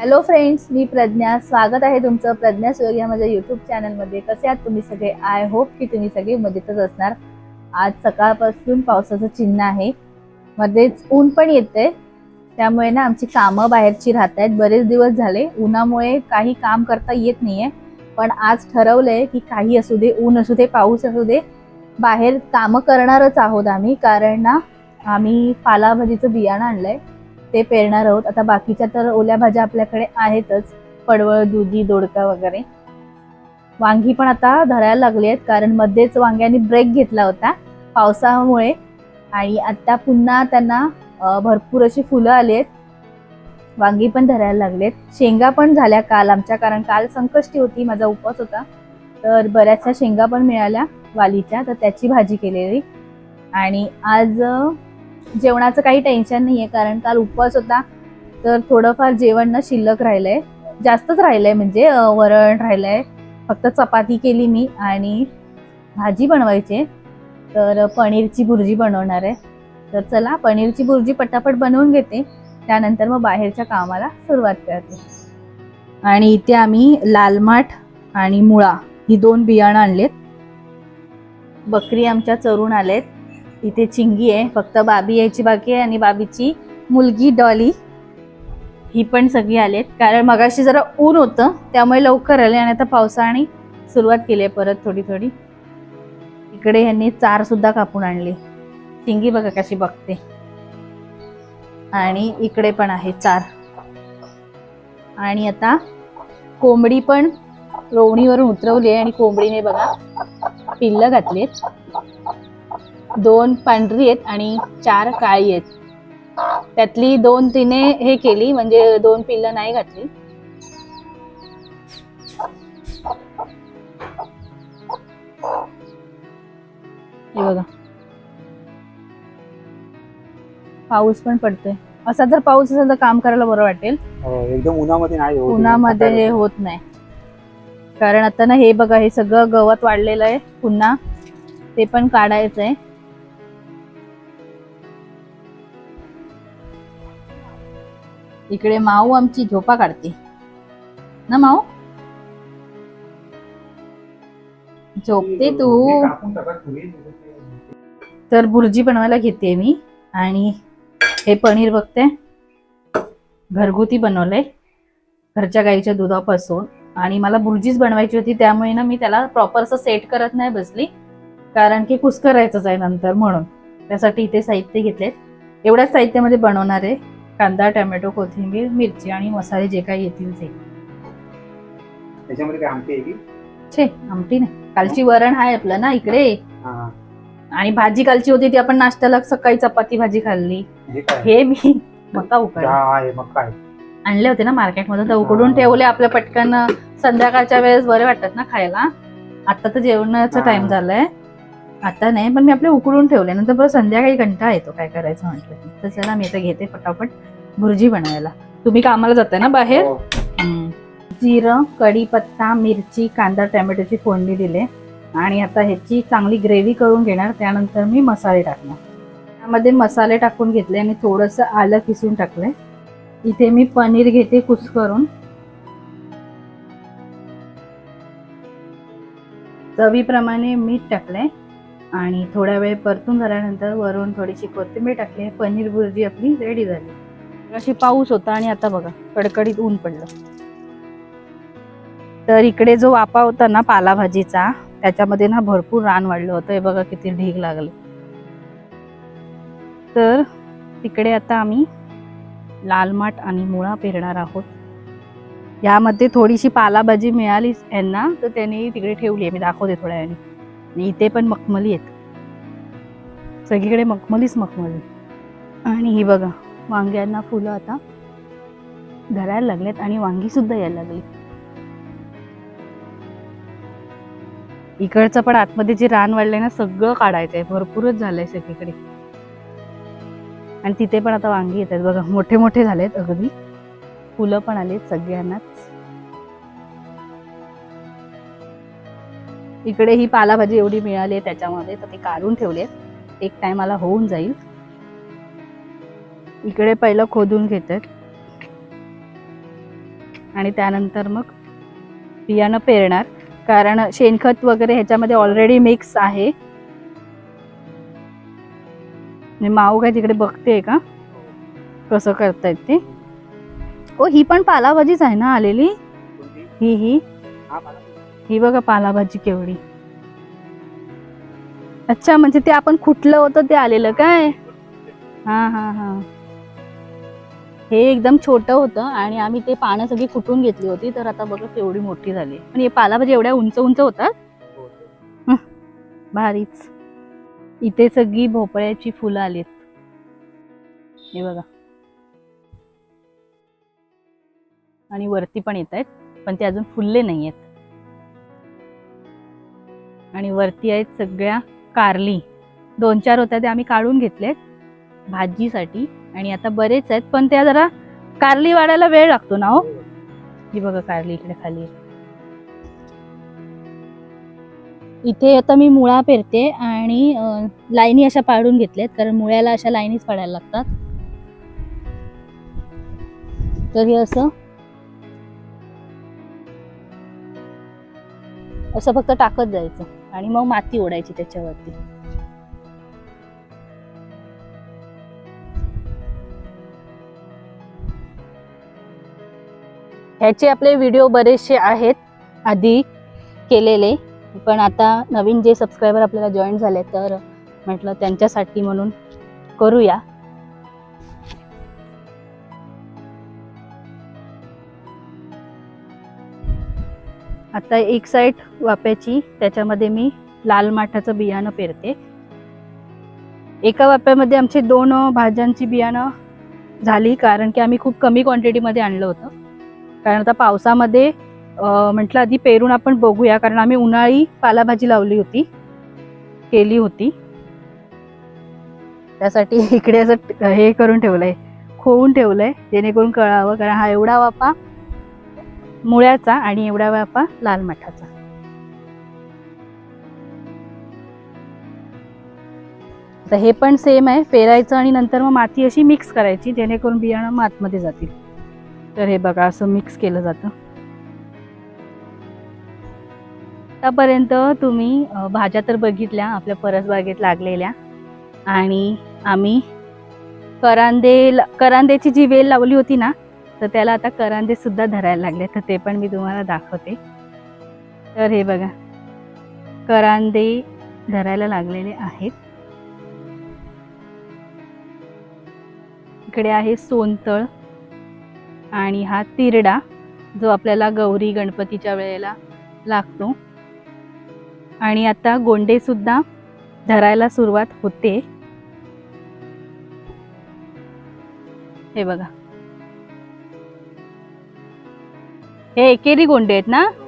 Hello friends मी प्रज्ञा. स्वागत आहे तुमचं प्रज्ञा सुयोग या माझ्या युट्यूब चॅनलमध्ये कसे आहात तुम्ही सगळे? आय होप की तुम्ही सगळे मजेतच असणार. आज सकाळपासून पावसाचं चिन्ह आहे. मध्येच ऊन पण येते त्यामुळे ना आमची कामं बाहेरची राहत आहेत बरेच दिवस झाले उन्हामुळे काही काम करता येत नाहीये. पण आज ठरवलंय की काही असू दे ऊन असू दे पाऊस असू दे बाहेर कामं करणारच आहोत आम्ही. कारण ना आम्ही पालाभाजीचं बियाणं आणलंय. ते पेरणार आहोत. आता बाकीच्या तर ओल्या भाज्या आपल्याकडे आहेतच. पडवळ दुधी दोडका वगैरे. वांगी पण आता धरायला लागली आहेत कारण मध्येच वांग्यांनी ब्रेक घेतला होता पावसामुळे. आणि आता पुन्हा त्यांना भरपूर अशी फुलं आली आहेत. वांगी पण धरायला लागलेत शेंगा पण झाल्या काल आमच्या कारण काल संकष्टी होती माझा उपवास होता. तर बऱ्याचशा शेंगा पण मिळाल्या वालीच्या. तर त्याची भाजी केलेली. आणि आज जेवणाचं काही टेन्शन नाही आहे कारण काल उपवास होता. तर थोडंफार जेवण ना शिल्लक राहिलंय. जास्तच राहिलंय म्हणजे वरण राहिलंय. फक्त चपाती केली मी आणि भाजी बनवायची तर पनीरची भुर्जी बनवणार आहे. तर चला पनीरची भुर्जी पटापट बनवून घेते. त्यानंतर मग बाहेरच्या कामाला सुरुवात करते. आणि इथे आम्ही लालमाठ आणि मुळा ही दोन बियाणं आणलेत. बकरी आमच्या चरून आलेत. इथे चिंगी आहे फक्त बाबी यायची बाकी आहे आणि बाबीची मुलगी डॉली. ही पण सगळी आलेत. कारण मगाशी जरा ऊन होतं त्यामुळे लवकर आले आणि आता पावसाने सुरुवात केली आहे परत थोडी थोडी इकडे ह्यांनी चार सुद्धा कापून आणली. चिंगी बघा कशी बघते. आणि इकडे पण आहे चार. आणि आता कोंबडी पण रोवणीवरून उतरवली आहे आणि कोंबडीने बघा पिल्ल घातलीत. दोन पांढरी आहेत आणि चार काळी आहेत. त्यातली दोन तिने हे केली म्हणजे दोन पिल्ल नाही घातली. हे बघा. पाऊस पण पडतोय. असा जर पाऊस असेल तर काम करायला बरं वाटेल. हो, एकदम उन्हामध्ये नाही होत. उन्हामध्ये हे होत नाही. कारण आता ना हे बघा हे सगळं गवत वाढलेलं आहे पुन्हा. ते पण काढायचंय. इकडे माऊ आमची झोपा काढते. ना माऊ? झोपते तू. तर भुर्जी बनवायला घेते मी. आणि हे पनीर बघते. घरगुती बनवलंय. घरच्या गाईच्या दुधापासून. आणि मला भुर्जीच बनवायची होती त्यामुळे ना मी त्याला प्रॉपर असं सेट करत नाही बसली. कारण की कुस्करायचंच आहे नंतर म्हणून. त्यासाठी इथे साहित्य घेतलेत. एवढ्याच साहित्यामध्ये बनवणार आहे. कांदा टोमॅटो कोथिंबीर मिरची आणि मसाले जे काही येतील ते. त्याच्यामध्ये काय आमटी आहे की? छे आमटी नाही. कालची वरण आहे आपलं ना इकडे. हा. आणि भाजी कालची होती ती आपण नाश्त्याला सकाळी चपाती भाजी खाल्ली. हे काय? हे मी मका उकड चहा आहे मग काय आणले होते ना मार्केटमधून तर उकडून ठेवले आपल्या पटकन. संध्याकाळच्या वेळेस बरे वाटतात ना खायला. आता तर जेवणाचा हा. टाइम झालाय. आता नाही पण मी आपले उकडून ठेवले. नंतर परत संध्याकाळी कंटाळा येतो काय करायचं म्हटलं. तर चला मी आता घेते पटापट भुर्जी बनायला तुम्ही कामाला जाताय ना बाहेर? हो. जिरं कढीपत्ता मिरची कांदा टोमॅटोची फोडणी दिले. आणि आता ह्याची चांगली ग्रेव्ही करून घेणार. त्यानंतर मी मसाले टाकणार. त्यामध्ये मसाले टाकून घेतले आणि थोडंसं आलं किसून टाकलंय. इथे मी पनीर घेते कुस्करून. चवीप्रमाणे मीठ टाकलंय. आणि थोड्या वेळ परतून झाल्यानंतर वरून थोडीशी कोथिंबीर टाकली पनीर भुर्जी आपली रेडी झाली. अशी पाऊस होता आणि आता बघा कडकडीत ऊन पडलं. तर इकडे जो वापा होता ना पालाभाजीचा त्याच्यामध्ये ना भरपूर रान वाढलं होतं. हे बघा किती ढीग लागले. तर तिकडे आता आम्ही लालमाट आणि मुळा पेरणार आहोत. यामध्ये थोडीशी पालाभाजी मिळाली यांना तर त्यांनी तिकडे ठेवली आहे. मी दाखवते थोड्या वेळाने. आणि इथे पण मखमली आहेत. सगळीकडे मखमलीच मखमली. आणि ही बघा वांग्यांना फुलं आता धरायला लागलेत आणि वांगी सुद्धा यायला लागली. इकडचं पण आतमध्ये जे रान वाढलंय ना सगळं काढायचंय. भरपूरच झालंय सगळीकडे. आणि तिथे पण आता वांगी येत आहेत बघा मोठे मोठे झालेत अगदी. फुलं पण आलेत सगळ्यांनाच. इकडे ही पालाभाजी एवढी मिळाली आहे त्याच्यामध्ये तर ती काढून ठेवली एक टायमाला होऊन जाईल. इकडे पहिलं खोदून घेतात आणि त्यानंतर मग बियाणं पेरणार. कारण शेणखत वगैरे ह्याच्यामध्ये ऑलरेडी मिक्स आहे. माऊ काय तिकडे बघते का? कसं करतायत ते? ओ ही पण पालाभाजीच आहे ना आलेली? ही ही. ही बघा पालाभाजी केवढी. अच्छा म्हणजे ते आपण खुटलं होतं ते आलेलं काय? हा हा हा. हे एकदम छोटं होतं आणि आम्ही ते पानं सगळी कुटून घेतली होती तर आता बघा केवढी मोठी झाली. पण हे पालाभाजी एवढ्या उंच उंच होतात? भारीच. इथे सगळी भोपळ्याची फुलं आलीत. हे बघा. आणि वरती पण येत आहेत पण ते अजून फुलले नाही आहेत आणि वरती आहेत सगळ्या कारली. दोन चार होत्या त्या आम्ही काढून घेतलेत भाजीसाठी आणि आता बरेच आहेत पण त्या जरा कारली वाढायला वेळ लागतो ना हो? ही बघा कारली इकडे खाली. इथे आता मी मुळा पेरते आणि लाईनी अशा पाडून घेतल्यात कारण मुळ्याला अशा लाईनीच पाडायला लागतात. तर हे असं. असं फक्त टाकत जायचं. आणि मग माती ओढायची त्याच्यावरती. ह्याचे आपले व्हिडिओ बरेचसे आहेत आधी केलेले पण आता नवीन जे सबस्क्रायबर आपल्याला जॉईन झाले तर म्हटलं त्यांच्यासाठी म्हणून करूया. आता एक साईड वाप्याची त्याच्यामध्ये मी लाल माठाचं बियाणं पेरते. एका वाप्यामध्ये आमचे दोन भाज्यांची बियाणं झाली कारण की आम्ही खूप कमी क्वांटिटीमध्ये आणलं होतं. कारण आता पावसामध्ये म्हटलं आधी पेरून आपण बघूया कारण आम्ही उन्हाळी पालाभाजी लावली होती केली होती. त्यासाठी इकडे असं हे करून ठेवलंय खोवून ठेवलंय जेणेकरून कळावं कारण हा एवढा वापा मुळ्याचा आणि एवढा वापा लाल मठाचा. तर हे पण सेम आहे. पेरायचं आणि नंतर मग माती अशी मिक्स करायची जेणेकरून बियाणं मग आतमध्ये जातील. तर हे बघा असं मिक्स केलं जातं. आतापर्यंत तुम्ही भाज्या तर बघितल्या आपल्या परसबागेत लागलेल्या. आणि आम्ही करांदे करांद्याची जी वेल लावली होती ना तर त्याला आता करांदे सुद्धा धरायला लागले. तर ते पण मी तुम्हाला दाखवते. तर हे बघा. करांदे धरायला लागलेले आहेत. इकडे आहे सोनतळ आणि हा तिरडा जो आपल्याला गौरी गणपतीच्या वेळेला लागतो. आणि आता गोंडे सुद्धा धरायला सुरुवात होते. हे बघा. हे एकेरी गोंडे आहेत ना? हो,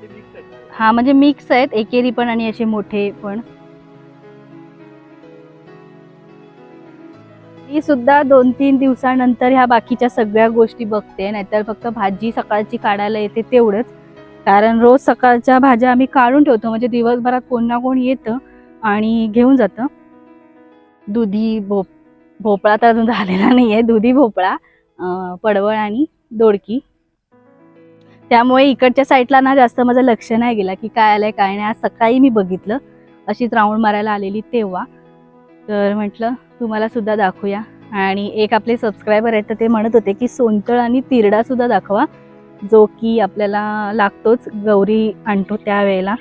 आहे. हा म्हणजे मिक्स आहेत. एकेरी पण आणि असे मोठे पण. मी सुद्धा दोन तीन दिवसानंतर ह्या बाकीच्या सगळ्या गोष्टी बघते. नाहीतर फक्त भाजी सकाळची काढायला येते तेवढंच. कारण रोज सकाळच्या भाज्या आम्ही काढून ठेवतो. म्हणजे दिवसभरात कोण ना कोण येतं आणि घेऊन जातं. दुधी भोप भोपळा तर अजून झालेला नाही आहे दुधी भोपळा पडवळ आणि दोडकी. त्यामुळे इकडच्या साईडला ना जास्त माझं लक्ष नाही गेलं की काय आलंय काय नाही. आज सकाळी मी बघितलं अशीच राऊंड मारायला आलेली तेव्हा. तर म्हटलं तुम्हाला सुद्धा दाखवूया. आणि एक आपले सबस्क्रायबर आहेत तर ते म्हणत होते की सोनतळ आणि तिरडा सुद्धा दाखवा जो की आपल्याला लागतोच. गौरी आणतो त्यावेळेला.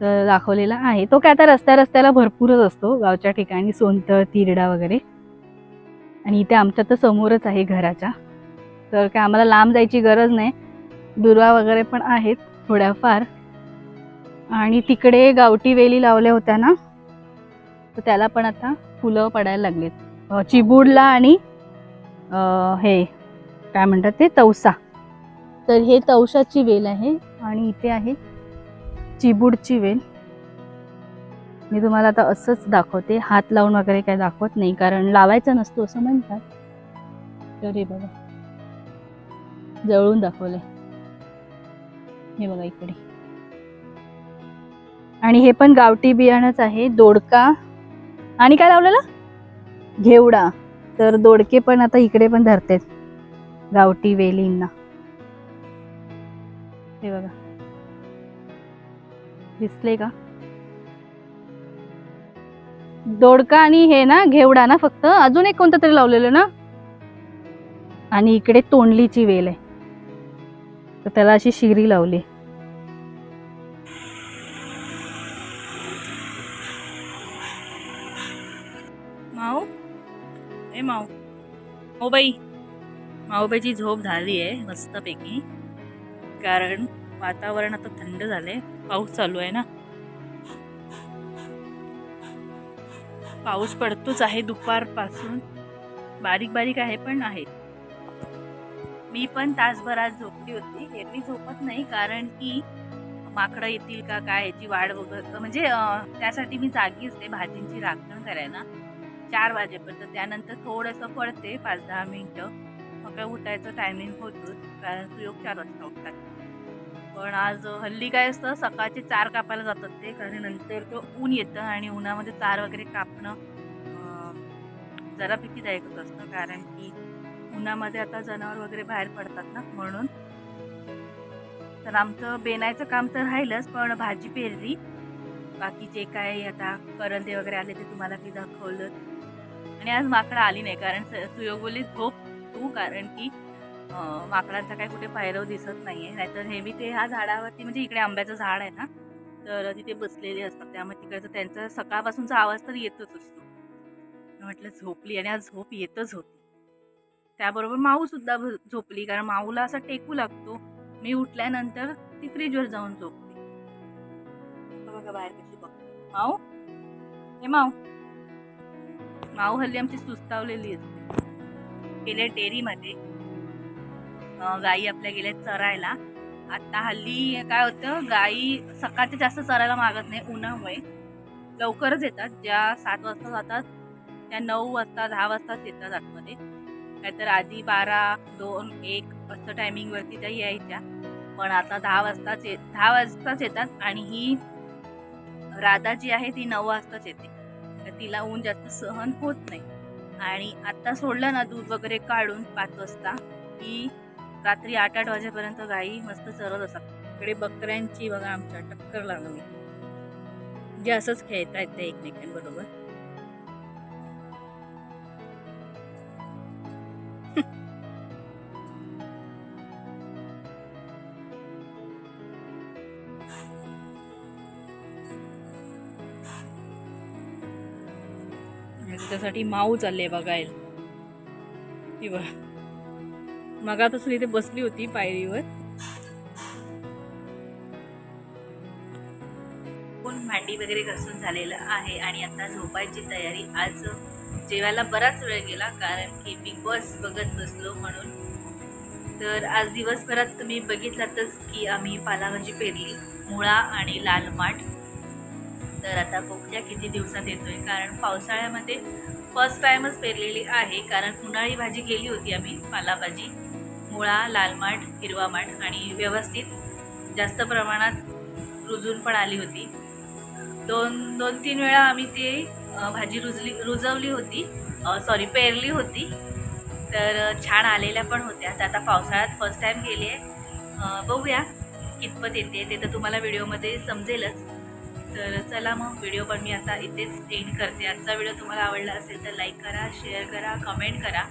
तर दाखवलेला आहे. तो काय आता रस्त्या रस्त्याला भरपूरच असतो गावच्या ठिकाणी सोनतळ तिरडा वगैरे. आणि इथे आमच्या तर समोरच आहे घराच्या. तर काय आम्हाला लांब जायची गरज नाही. दुर्वा वगैरे पण आहेत थोड्याफार. आणि तिकडे गावठी वेली लावल्या होत्या ना तर त्याला पण आता फुलं पडायला लागलीत. चिबूडला आणि हे काय म्हणतात ते तवसा. तर हे तवशाची वेल आहे आणि इथे आहे चिबूडची वेल. मी तुम्हाला आता असंच दाखवते. हात लावून वगैरे काय दाखवत नाही कारण लावायचा नसतो असं म्हणतात. तर हे बघा. जवळून दाखवलंय. हे बघा इकडे. आणि हे पण गावठी बियाणंच आहे दोडका. आणि काय लावलेलं? घेवडा. तर दोडके पण आता इकडे पण धरतेत गावठी वेलींना. हे बघा. दिसले का? दोडका आणि हे ना घेवडा ना फक्त. अजून एक कोणतं तरी लावलेलं ना? आणि इकडे तोंडलीची वेल आहे. त्याला अशी शिरी लावली. माऊ? ए माऊ. हो बाई. माऊबाईची झोप झाली आहे मस्तपैकी. कारण वातावरण आता थंड झालंय. पाऊस चालू आहे ना. पाऊस पडतोच आहे दुपारपासून. बारीक बारीक आहे पण आहे. मी पण तासभर आज झोपली होती. एरवी झोपत नाही कारण की माकडं येतील का काय याची वाढ वगैरे. म्हणजे त्यासाठी मी जागी असते भाजींची राखण करायला चार वाजेपर्यंत. त्यानंतर थोडंसं पडते पाच दहा मिनटं. मग काय उठायचं टायमिंग होतोच कारण सुयोग चार वाजता उठतात. पण आज हल्ली काय असतं सकाळचे चार कापायला जातात ते कारण नंतर तो ऊन येतं आणि उन्हामध्ये चार वगैरे कापणं जरा भीतीदायकच असतं कारण की उन्हामध्ये आता जनावर वगैरे बाहेर पडतात ना म्हणून. तर आमचं बेनायचं काम तर राहिलंच पण भाजी पेरली. बाकी जे काय आता करंदे वगैरे आले ते तुम्हाला मी दाखवलं. आणि आज माकडं आली नाही कारण स- सुयोग बोलली झोप तू कारण की माकडांचा काय कुठे पायरव दिसत नाही आहे नाहीतर नेहमी ते ह्या झाडावरती म्हणजे इकडे आंब्याचं झाड आहे ना तर तिथे बसलेले असतात. त्यामुळे तिकडचं त्यांचा सकाळपासूनचा आवाज तर येतच असतो. म्हटलं झोपली आणि आज झोप येतच होती. त्याबरोबर माऊसुद्धा झोपली कारण माऊला असा टेकू लागतो. मी उठल्यानंतर ती फ्रीजवर जाऊन झोपली बघा बाहेर कशी माऊ? हे माऊ. माऊ हल्ली आमची सुस्तावलेली असते. गेल्या डेअरीमध्ये गाई आपल्या गेल्या चरायला. आता हल्ली काय होतं गाई सकाळचे जास्त चरायला मागत नाही उन्हामुळे. लवकरच येतात. ज्या सात वाजता जातात त्या नऊ वाजता दहा वाजताच येतात आतमध्ये. नाहीतर आधी बारा दोन एक असं टायमिंगवरती त्या यायच्या. पण आता दहा वाजताच येत दहा वाजताच येतात आणि ही राधा जी आहे ती नऊ वाजताच येते. तर तिला ऊन जास्त सहन होत नाही. आणि आत्ता सोडलं ना दूध वगैरे काढून पाच वाजता की रात्री आठ आठ वाजेपर्यंत गाई मस्त चरत असतात. इकडे बकऱ्यांची बघा आमच्या टक्कर लागली. म्हणजे असंच खेळता येते एकमेकांबरोबर. त्यासाठी माऊ चालले बघायला. ती बघ मगापासून इथे बसली होती पायरीवर. पण भांडी वगैरे घासून झालेलं आहे आणि आता झोपायची तयारी. आज जेवायला बराच वेळ गेला कारण की बिग बॉस बघत बसलो म्हणून. तर आज दिवसभरात तुम्ही बघितलातच की आम्ही पालाभाजी पेरली मुळा आणि लाल माठ तर आता बघूया किती दिवसात येतोय? कारण पावसाळ्यामध्ये फर्स्ट टाईमच पेरलेली आहे. कारण उन्हाळी भाजी केली होती आम्ही पालाभाजी मुळा लाल माठ हिरवा माठ आणि व्यवस्थित जास्त प्रमाणात रुजून पण आली होती. दोन दोन तीन वेळा आम्ही ते भाजी रुजली रुजवली होती. सॉरी पेरली होती. तर छान आलेल्या पण होत्या. तर आता पावसाळ्यात फर्स्ट टाईम गेली आहे बघूया कितपत येते. ते तर तुम्हाला व्हिडिओमध्ये समजेलच. तर चला मग व्हिडिओ पण मी आता इथेच एंड करते. आजचा व्हिडिओ तुम्हाला आवडला असेल तर लाईक करा शेअर करा कमेंट करा.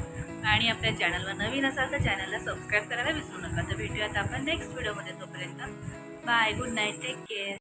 आणि आपल्या चॅनलवर नवीन असाल तर चॅनलला सबस्क्राईब करायला विसरू नका. तर भेटूयात आपण नेक्स्ट व्हिडिओमध्ये तोपर्यंत. Bye good night take care